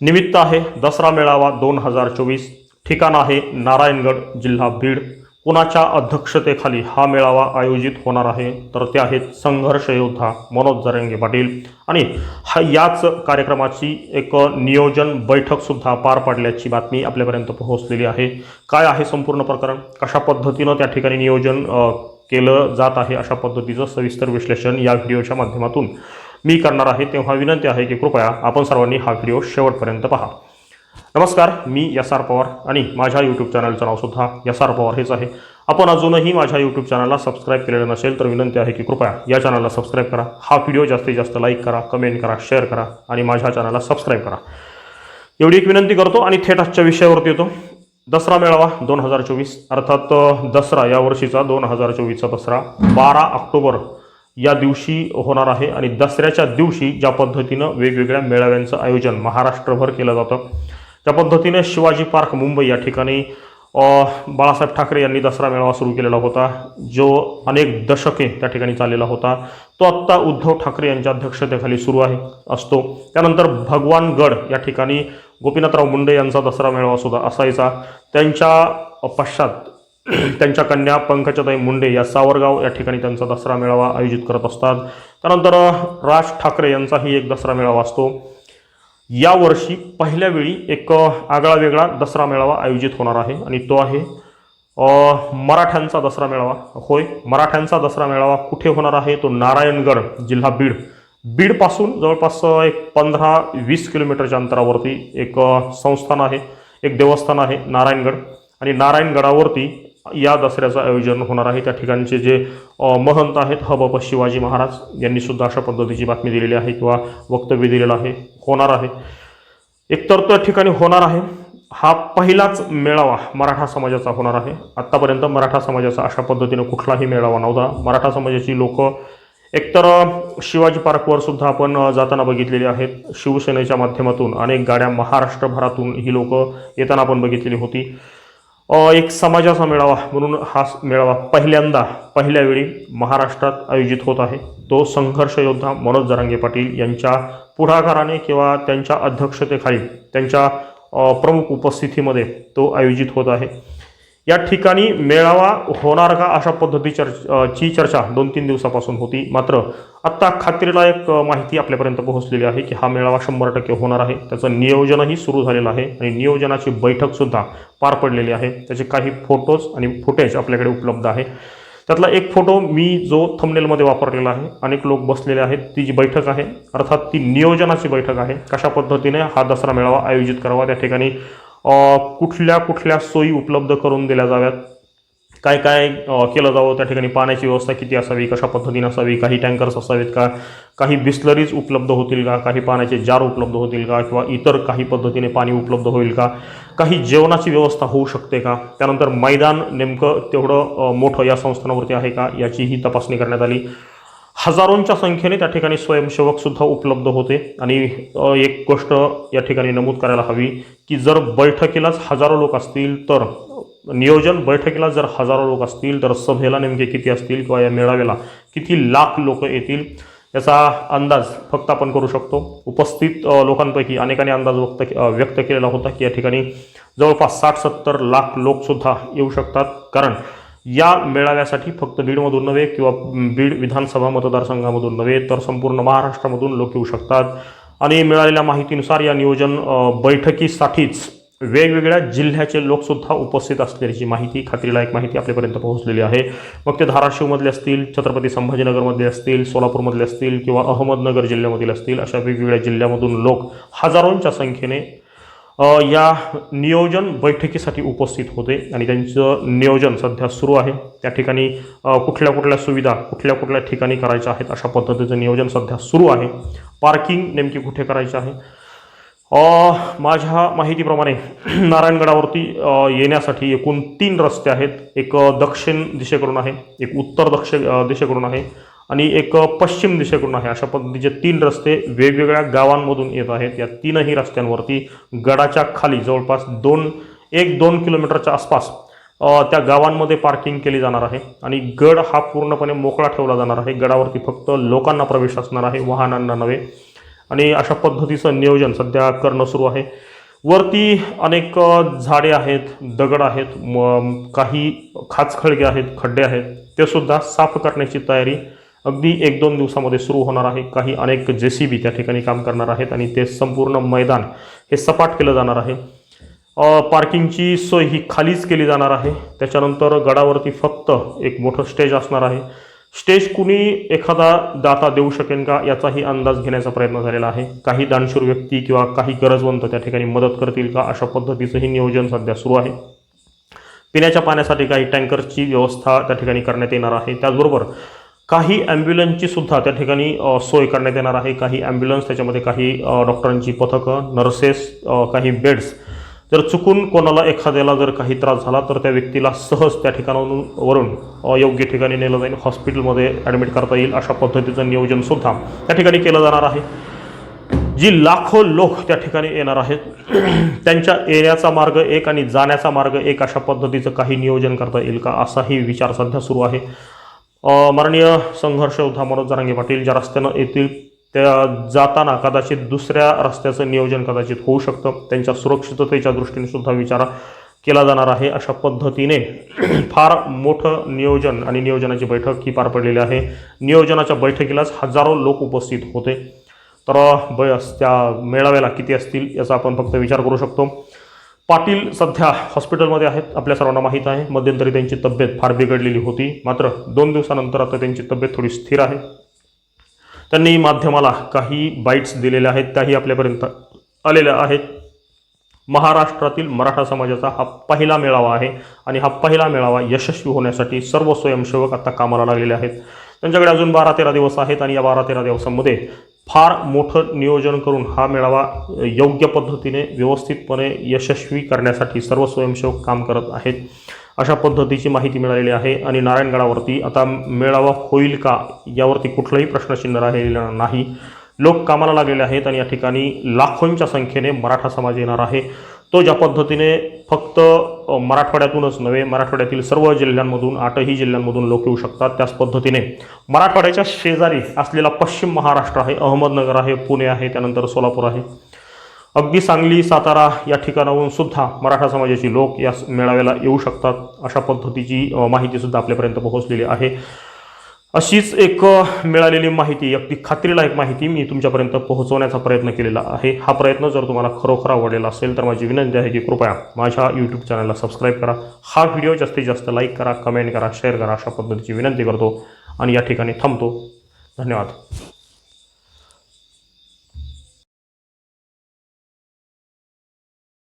निमित्त आहे दसरा मेळावा दोन हजार चोवीस. ठिकाण आहे नारायणगड जिल्हा बीड. कुणाच्या अध्यक्षतेखाली हा मेळावा आयोजित होणार आहे. तर ते आहेत संघर्ष योद्धा मनोज जरंगे पाटील. आणि हा याच कार्यक्रमाची एक नियोजन बैठकसुद्धा पार पाडल्याची बातमी आपल्यापर्यंत पोहोचलेली आहे. काय आहे संपूर्ण प्रकरण? कशा पद्धतीनं त्या ठिकाणी नियोजन केलं जात आहे अशा पद्धतीचं सविस्तर विश्लेषण या व्हिडिओच्या माध्यमातून मी करणार आहे तेव्हा विनंती आहे की कृपया आपण सर्वांनी हा व्हिडिओ शेवटपर्यंत पहा. नमस्कार मी एस आर पवार आणि माझ्या यूट्यूब चॅनलचं नावसुद्धा एस आर पवार हेच आहे. आपण अजूनही माझ्या यूट्यूब चॅनलला सबस्क्राईब केलेलं नसेल तर विनंती आहे की कृपया या चॅनलला सबस्क्राईब करा. हा व्हिडिओ जास्तीत जास्त लाईक करा कमेंट करा शेअर करा आणि माझ्या चॅनलला सबस्क्राईब करा. एवढी एक विनंती करतो आणि थेट आजच्या विषयावरती येतो. दसरा मेळावा दोन हजार चोवीस अर्थात दसरा या वर्षीचा दोन हजार चोवीसचा दसरा बारा ऑक्टोबर या दिवशी होणार आहे आणि दसऱ्याच्या दिवशी ज्या पद्धतीनं वेगवेगळ्या मेळाव्यांचं आयोजन महाराष्ट्रभर केलं जातं त्या पद्धतीने शिवाजी पार्क मुंबई या ठिकाणी बाळासाहेब ठाकरे यांनी दसरा मेळावा सुरू केलेला होता जो अनेक दशके त्या ठिकाणी चाललेला होता. तो आत्ता उद्धव ठाकरे यांच्या अध्यक्षतेखाली सुरू आहे असतो. त्यानंतर भगवानगड या ठिकाणी गोपीनाथराव मुंडे यांचा दसरा मेळावा सुद्धा असायचा. त्यांच्या पश्चात त्यांच्या कन्या पंकजाताई मुंडे या सावरगाव या ठिकाणी त्यांचा दसरा मेळावा आयोजित करत असतात. त्यानंतर राज ठाकरे यांचाही एक दसरा मेळावा असतो. यावर्षी पहिल्या वेळी एक आगळा वेगळा दसरा मेळावा आयोजित होणार आहे आणि तो आहे मराठ्यांचा दसरा मेळावा. होय मराठ्यांचा दसरा मेळावा कुठे होणार आहे? तो नारायणगड जिल्हा बीड. बीडपासून जवळपास एक पंधरा वीस किलोमीटरच्या अंतरावरती एक संस्थान आहे एक देवस्थान आहे नारायणगड. आणि नारायणगडावरती या दसऱ्याचं आयोजन होणार आहे. त्या ठिकाणचे जे महंत आहेत हबप शिवाजी महाराज यांनी सुद्धा अशा पद्धतीची बातमी दिलेली आहे किंवा वक्तव्य दिलेलं आहे. होणार आहे. एकतर त्या ठिकाणी होणार आहे. हा पहिलाच मेळावा मराठा समाजाचा होणार आहे. आत्तापर्यंत मराठा समाजाचा अशा पद्धतीनं कुठलाही मेळावा नव्हता. मराठा समाजाची लोक एकतर शिवाजी पार्कवर सुद्धा आपण जाताना बघितलेली आहेत. शिवसेनेच्या माध्यमातून अनेक गाड्या महाराष्ट्रभरातून ही लोक येताना आपण बघितलेली होती. एक समाजाचा मेळावा म्हणून हा मेळावा पहिल्यांदा पहिल्या वेळी महाराष्ट्रात आयोजित होत आहे. तो संघर्ष योद्धा मनोज जरांगे पाटील यांच्या पुढाकाराने किंवा त्यांच्या अध्यक्षतेखाली त्यांच्या प्रमुख उपस्थितीमध्ये तो आयोजित होत आहे. या ठिकाणी मेळावा होणार का अशा पद्धती चर्चा ची चर्चा दोन तीन दिवसापासून होती. मात्र आत्ता खात्रीलायक माहिती आपल्यापर्यंत पोहोचलेली आहे की हा मेळावा शंभर टक्के होणार आहे. त्याचं नियोजनही सुरू झालेलं आहे आणि नियोजनाची बैठकसुद्धा पार पडलेली आहे. त्याचे काही फोटोज आणि फुटेज आपल्याकडे उपलब्ध आहे. त्यातला एक फोटो मी जो थंबनेलमध्ये वापरलेला आहे अनेक लोक बसलेले आहेत ती जी बैठक आहे अर्थात ती नियोजनाची बैठक आहे कशा पद्धतीने हा दसरा मेळावा आयोजित करावा त्या ठिकाणी कुठल्या कुठल्या सोयी उपलब्ध करून दिल्या जाव्यात? काय काय केलं जावं? त्या ठिकाणी पाण्याची व्यवस्था किती असावी? कशा पद्धतीने असावी? काही टँकर्स असावेत का? काही बिस्लरीज उपलब्ध होतील का? काही पाण्याचे जार उपलब्ध होतील का? किंवा इतर काही पद्धतीने पाणी उपलब्ध होईल का? काही जेवणाची व्यवस्था होऊ शकते का? त्यानंतर मैदान नेमकं तेवढं मोठं या संस्थानावरती आहे का? याचीही तपासणी करण्यात आली. हजारोंच्या संख्येने त्या ठिकाणी स्वयंसेवकसुद्धा उपलब्ध होते. आणि एक गोष्ट या ठिकाणी नमूद करायला हवी की जर बैठकीलाच हजारो लोक असतील तर नियोजन बैठकीला जर हजारो लोक असतील तर सभेला नेमके किती असतील किंवा या मेळाव्याला किती लाख लोक येतील याचा अंदाज फक्त आपण करू शकतो. उपस्थित लोकांपैकी अनेकांनी अंदाज व्यक्त व्यक्त केलेला होता की या ठिकाणी जवळपास साठ सत्तर लाख लोकसुद्धा येऊ शकतात. कारण या मेळाव्यासाठी फक्त बीडमधून नव्हे किंवा बीड विधानसभा मतदारसंघामधून नव्हे तर संपूर्ण महाराष्ट्रामधून लोक येऊ शकतात. आणि मिळालेल्या माहितीनुसार या नियोजन बैठकीसाठीच वेगवेगळ्या जिल्ह्याचे लोकसुद्धा उपस्थित असल्याची माहिती खात्रीलायक माहिती आपल्यापर्यंत पोहोचलेली आहे. मग ते धाराशिवमधले असतील छत्रपती संभाजीनगरमधले असतील सोलापूरमधले असतील किंवा अहमदनगर जिल्ह्यामधील असतील अशा वेगवेगळ्या जिल्ह्यामधून लोक हजारोंच्या संख्येने या नियोजन बैठकीसाठी उपस्थित होते आणि त्यांचं नियोजन सध्या सुरू आहे. त्या ठिकाणी कुठल्या कुठल्या सुविधा कुठल्या कुठल्या ठिकाणी करायच्या आहेत अशा पद्धतीचं नियोजन सध्या सुरू आहे. पार्किंग नेमकी कुठे करायची आहे? माझ्या माहितीप्रमाणे नारायणगडावरती येण्यासाठी एकूण तीन रस्ते आहेत. एक दक्षिण दिशेकडून आहे एक उत्तर दक्षिण दिशेकडून आहे. आणि एक पश्चिम दिशेकडून आहे. अशा पद्धतीचे तीन रस्ते वेगवेगळ्या गावांमधून येत आहेत. या तीनही रस्त्यांवरती गडाच्या खाली जवळपास दोन एक दोन किलोमीटरच्या आसपास त्या गावांमध्ये पार्किंग केली जाणार आहे. आणि गड हा पूर्णपणे मोकळा ठेवला जाणार आहे. गडावरती फक्त लोकांना प्रवेश असणार आहे वाहनांना नव्हे. आणि अशा पद्धतीचं नियोजन सध्या करणं सुरू आहे. वरती अनेक झाडे आहेत दगड आहेत म काही खाचखळगे आहेत खड्डे आहेत. ते सुद्धा साफ करण्याची तयारी अगदी एक दोन दिवसामध्ये सुरू होणार आहे. काही अनेक जे सी बी त्या ठिकाणी काम करणार आहेत आणि ते संपूर्ण मैदान हे सपाट केलं जाणार आहे. पार्किंगची सोय ही खालीच केली जाणार आहे. त्याच्यानंतर गडावरती फक्त एक मोठं स्टेज असणार आहे. स्टेज कुणी एखादा दाता देऊ शकेन का याचाही अंदाज घेण्याचा प्रयत्न झालेला आहे. काही दानशूर व्यक्ती किंवा काही गरजवंत त्या ठिकाणी मदत करतील का अशा पद्धतीचंही नियोजन सध्या सुरू आहे. पिण्याच्या पाण्यासाठी काही टँकरची व्यवस्था त्या ठिकाणी करण्यात येणार आहे. त्याचबरोबर काही ॲम्ब्युलन्सची सुद्धा त्या ठिकाणी सोय करण्यात येणार आहे. काही ॲम्ब्युलन्स त्याच्यामध्ये काही डॉक्टरांची पथकं नर्सेस काही बेड्स जर चुकून कोणाला एखाद्याला जर काही त्रास झाला तर त्या व्यक्तीला सहज त्या ठिकाणावरून वरून योग्य ठिकाणी नेलं जाईल. हॉस्पिटलमध्ये ॲडमिट करता येईल. अशा पद्धतीचं नियोजनसुद्धा त्या ठिकाणी केलं जाणार आहे. जी लाखो लोक त्या ठिकाणी येणार आहेत त्यांच्या येण्याचा मार्ग एक आणि जाण्याचा मार्ग एक अशा पद्धतीचं काही नियोजन करता येईल का? असाही विचार सध्या सुरू आहे. माननीय संघर्ष उद्धा मनोज जरांगे पाटील ज्या रस्त्यानं येतील त्या जाताना कदाचित दुसऱ्या रस्त्याचं नियोजन कदाचित होऊ शकतं. त्यांच्या सुरक्षिततेच्या दृष्टीने सुद्धा विचार केला जाणार आहे. अशा पद्धतीने फार मोठं नियोजन आणि नियोजनाची बैठक ही पार पडलेली आहे. नियोजनाच्या बैठकीलाच हजारो लोक उपस्थित होते. तर बस त्या मेळाव्याला किती असतील याचा आपण फक्त विचार करू शकतो. पाटील सध्या हॉस्पिटलमध्ये आहेत आपल्या सर्वांना माहीत आहे. मध्यंतरी त्यांची तब्येत फार बिघडलेली होती. मात्र दोन दिवसानंतर आता त्यांची तब्येत थोडी स्थिर आहे. त्यांनी माध्यमाला काही बाईट्स दिलेल्या आहेत त्याही आपल्यापर्यंत आलेल्या आहेत. महाराष्ट्रातील मराठा समाजाचा हा पहिला मेळावा आहे आणि हा पहिला मेळावा यशस्वी होण्यासाठी सर्व स्वयंसेवक आता कामाला लागलेले आहेत. त्यांच्याकडे अजून बारा तेरा दिवस आहेत आणि या बारा तेरा दिवसांमध्ये फार मोठं नियोजन करून हा मेळावा योग्य पद्धतीने व्यवस्थितपणे यशस्वी करण्यासाठी सर्व स्वयंसेवक काम करत आहेत. अशा पद्धतीची माहिती मिळालेली आहे आणि नारायणगडावरती आता मेळावा होईल का यावरती कुठलंही प्रश्नचिन्ह राहिलेलं नाही. लोक कामाला लागलेले आहेत आणि या ठिकाणी लाखोंच्या संख्येने मराठा समाज येणार आहे. तो ज्या पद्धतीने फक्त मराठवाड्यातूनच नव्हे मराठवाड्यातील सर्व जिल्ह्यांमधून आठही जिल्ह्यांमधून लोक येऊ शकतात. त्याच पद्धतीने मराठवाड्याच्या शेजारी असलेला पश्चिम महाराष्ट्र आहे अहमदनगर आहे पुणे आहे त्यानंतर सोलापूर आहे. अगदी सांगली सातारा या ठिकाणाहून सुद्धा मराठा समाजाची लोक या मेळाव्याला येऊ शकतात. अशा पद्धतीची माहितीसुद्धा आपल्यापर्यंत पोहोचलेली आहे. अशीच एक मिळालेली माहिती अगदी खात्रीलायक माहिती मी तुमच्यापर्यंत पोहोचवण्याचा प्रयत्न केलेला आहे. हा प्रयत्न जर तुम्हाला खरोखर आवडलेला असेल तर माझी विनंती आहे की कृपया माझ्या यूट्यूब चॅनलला सबस्क्राईब करा. हा व्हिडिओ जास्तीत जास्त लाईक करा कमेंट करा शेअर करा अशा पद्धतीची विनंती करतो. आणि या ठिकाणी थांबतो. धन्यवाद.